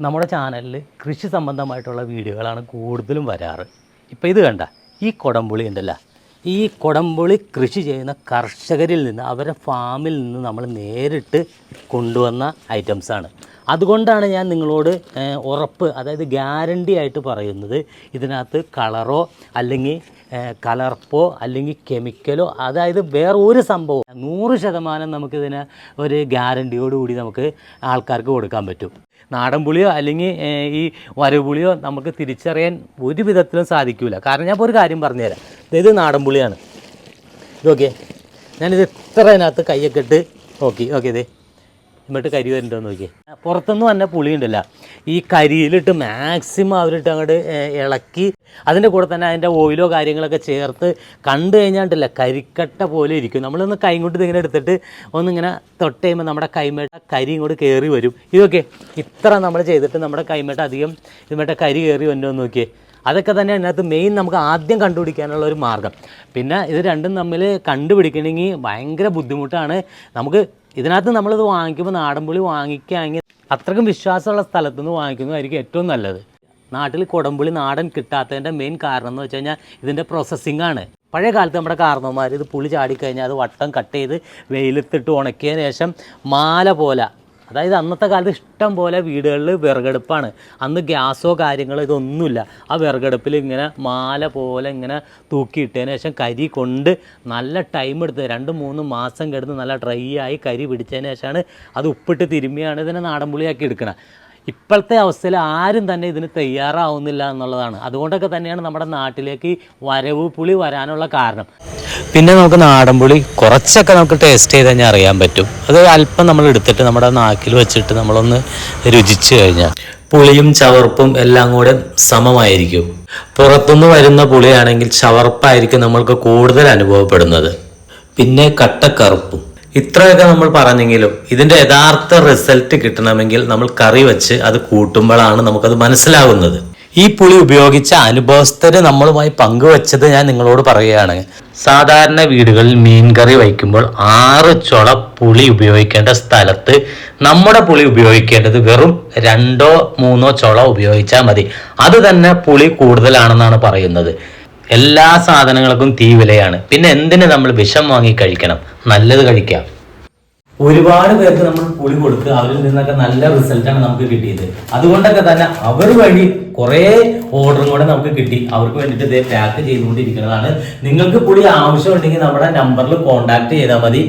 നമ്മുടെ ചാനലിൽ കൃഷി സംബന്ധമായിട്ടുള്ള വീഡിയോകളാണ് കൂടുതലും വരാറ്. ഇപ്പോൾ ഇത് കണ്ട ഈ കൊടംപുളി ഉണ്ടല്ലോ. ഈ കൊടംപുളി കൃഷി ചെയ്യുന്ന കർഷകരിൽ നിന്ന് അവരുടെ ഫാമിൽ നിന്ന് നമ്മൾ നേരിട്ട് കൊണ്ടുവന്ന ഐറ്റംസാണ് അതുകൊണ്ടാണ് ഞാൻ നിങ്ങളോട് ഉറപ്പ് അതായത് ഗ്യാരണ്ടി ആയിട്ട് പറയുന്നത് ഇതിനകത്ത് കളറോ അല്ലെങ്കിൽ കലർപ്പോ അല്ലെങ്കിൽ കെമിക്കലോ അതായത് വേറെ ഒരു സംഭവം നൂറ് ശതമാനം നമുക്കിതിന് ഒരു ഗ്യാരണ്ടിയോടുകൂടി നമുക്ക് ആൾക്കാർക്ക് കൊടുക്കാൻ പറ്റും. നാടൻ പുളിയോ അല്ലെങ്കിൽ ഈ വരവുപുളിയോ നമുക്ക് തിരിച്ചറിയാൻ ഒരു വിധത്തിലും സാധിക്കില്ല കാരണം ഞാൻ ഇപ്പോൾ ഒരു കാര്യം പറഞ്ഞുതരാം. ഇത് നാടൻ പുളിയാണ്. ഓക്കെ ഞാനിത് ഇത്ര അതിനകത്ത് കൈയൊക്കെ ഇട്ട് ഓക്കെ ഓക്കെ ഇതേ എന്നിട്ട് കരി വരുന്നുണ്ടോ നോക്കിയേ. പുറത്തുനിന്ന് വന്ന പുളി ഉണ്ടല്ല ഈ കരിയിലിട്ട് മാക്സിമം അവരിട്ട് അങ്ങോട്ട് ഇളക്കി അതിന്റെ കൂടെ തന്നെ അതിന്റെ ഓയിലോ കാര്യങ്ങളൊക്കെ ചേർത്ത് കണ്ടു കഴിഞ്ഞാണ്ടല്ല കരിക്കട്ട പോലെ ഇരിക്കും. നമ്മളൊന്ന് കൈ കൊണ്ട് ഇതിങ്ങനെ എടുത്തിട്ട് ഒന്നിങ്ങനെ തൊട്ട് കഴിയുമ്പോൾ നമ്മുടെ കൈമേട്ട കരി ഇങ്ങോട്ട് കയറി വരും. ഇതൊക്കെ ഇത്ര നമ്മൾ ചെയ്തിട്ട് നമ്മുടെ കൈമേട്ട അധികം ഇതുമേട്ട കരി കയറി വന്നോ നോക്കിയേ. അതൊക്കെ തന്നെ അതിനകത്ത് മെയിൻ നമുക്ക് ആദ്യം കണ്ടുപിടിക്കാനുള്ള ഒരു മാർഗം. പിന്നെ ഇത് രണ്ടും തമ്മിൽ കണ്ടുപിടിക്കണമെങ്കിൽ ഭയങ്കര ബുദ്ധിമുട്ടാണ്. നമുക്ക് ഇതിനകത്ത് നമ്മളിത് വാങ്ങിക്കുമ്പോൾ നാടൻ പുളി വാങ്ങിക്കുകയാണെങ്കിൽ അത്രയ്ക്കും വിശ്വാസമുള്ള സ്ഥലത്തു നിന്ന് വാങ്ങിക്കുന്നതായിരിക്കും ഏറ്റവും നല്ലത്. നാട്ടിൽ കുടംപുളി നാടൻ കിട്ടാത്തതിന്റെ മെയിൻ കാരണം എന്ന് വെച്ച് കഴിഞ്ഞാൽ ഇതിന്റെ പ്രോസസ്സിംഗ് ആണ്. പഴയ കാലത്ത് നമ്മുടെ കാരണവന്മാർ ഇത് പുളി ചാടിക്കഴിഞ്ഞാൽ അത് വട്ടം കട്ട് ചെയ്ത് വെയിലത്തിട്ട് ഉണക്കിയതിന് ശേഷം മാല പോലെ അതായത് അന്നത്തെ കാലത്ത് ഇഷ്ടം പോലെ വീടുകളിൽ വിറകടുപ്പാണ്. അന്ന് ഗ്യാസോ കാര്യങ്ങളോ ഇതൊന്നുമില്ല. ആ വിറകടുപ്പിൽ ഇങ്ങനെ മാല പോലെ ഇങ്ങനെ തൂക്കിയിട്ടതിന് ശേഷം കരി കൊണ്ട് നല്ല ടൈം എടുത്ത് രണ്ട് മൂന്ന് മാസം കിടന്ന് നല്ല ഡ്രൈ ആയി കരി പിടിച്ചതിന് ശേഷമാണ് അത് ഉപ്പിട്ട് തിരുമ്മിയാണ് ഇതിനെ നാടൻ പുളിയാക്കി എടുക്കുന്നത് ഇപ്പോഴത്തെ അവസ്ഥയിൽ ആരും തന്നെ ഇതിന് തയ്യാറാവുന്നില്ല എന്നുള്ളതാണ്. അതുകൊണ്ടൊക്കെ തന്നെയാണ് നമ്മുടെ നാട്ടിലേക്ക് വരവ് പുളി വരാനുള്ള കാരണം. പിന്നെ നമുക്ക് നാടൻ പുളി കുറച്ചൊക്കെ നമുക്ക് ടേസ്റ്റ് ചെയ്ത് കഴിഞ്ഞാൽ അറിയാൻ പറ്റും. അത് അല്പം നമ്മൾ എടുത്തിട്ട് നമ്മുടെ നാക്കിൽ വെച്ചിട്ട് നമ്മളൊന്ന് രുചിച്ചു കഴിഞ്ഞാൽ. പുളിയും ചവർപ്പും എല്ലാം കൂടെ സമമായിരിക്കും. പുറത്തുനിന്ന് വരുന്ന പുളിയാണെങ്കിൽ ചവർപ്പായിരിക്കും നമ്മൾക്ക് കൂടുതൽ അനുഭവപ്പെടുന്നത്. പിന്നെ കട്ടക്കറുപ്പും. ഇത്രയൊക്കെ നമ്മൾ പറഞ്ഞെങ്കിലും ഇതിന്റെ യഥാർത്ഥ റിസൾട്ട് കിട്ടണമെങ്കിൽ നമ്മൾ കറി വെച്ച് അത് കൂട്ടുമ്പോഴാണ് നമുക്കത് മനസ്സിലാവുന്നത്. ഈ പുളി ഉപയോഗിച്ച അനുഭവസ്ഥര് നമ്മളുമായി പങ്കുവച്ചത് ഞാൻ നിങ്ങളോട് പറയുകയാണ്. സാധാരണ വീടുകളിൽ മീൻകറി വയ്ക്കുമ്പോൾ ആറ് ചുള പുളി ഉപയോഗിക്കേണ്ട സ്ഥലത്ത് നമ്മുടെ പുളി ഉപയോഗിക്കേണ്ടത് വെറും രണ്ടോ മൂന്നോ ചുള ഉപയോഗിച്ചാൽ മതി. അത് തന്നെ പുളി കൂടുതലാണെന്നാണ് പറയുന്നത്. എല്ലാ സാധനങ്ങൾക്കും തീ വിലയാണ്. പിന്നെ എന്തിനു നമ്മൾ വിഷം വാങ്ങി കഴിക്കണം? നല്ലത് കഴിക്കാം. ഒരുപാട് പേർക്ക് നമ്മൾ പുളി കൊടുത്ത് അവരിൽ നിന്നൊക്കെ നല്ല റിസൾട്ടാണ് നമുക്ക് കിട്ടിയത്. അതുകൊണ്ടൊക്കെ തന്നെ അവർ വഴി കുറേ ഓർഡറും കൂടെ നമുക്ക് കിട്ടി. അവർക്ക് വേണ്ടിയിട്ട് ഇതേ പാക്ക് ചെയ്തുകൊണ്ടിരിക്കുന്നതാണ്. നിങ്ങൾക്ക് പുളി ആവശ്യമുണ്ടെങ്കിൽ നമ്മുടെ നമ്പറിൽ കോൺടാക്ട് ചെയ്താൽ മതി.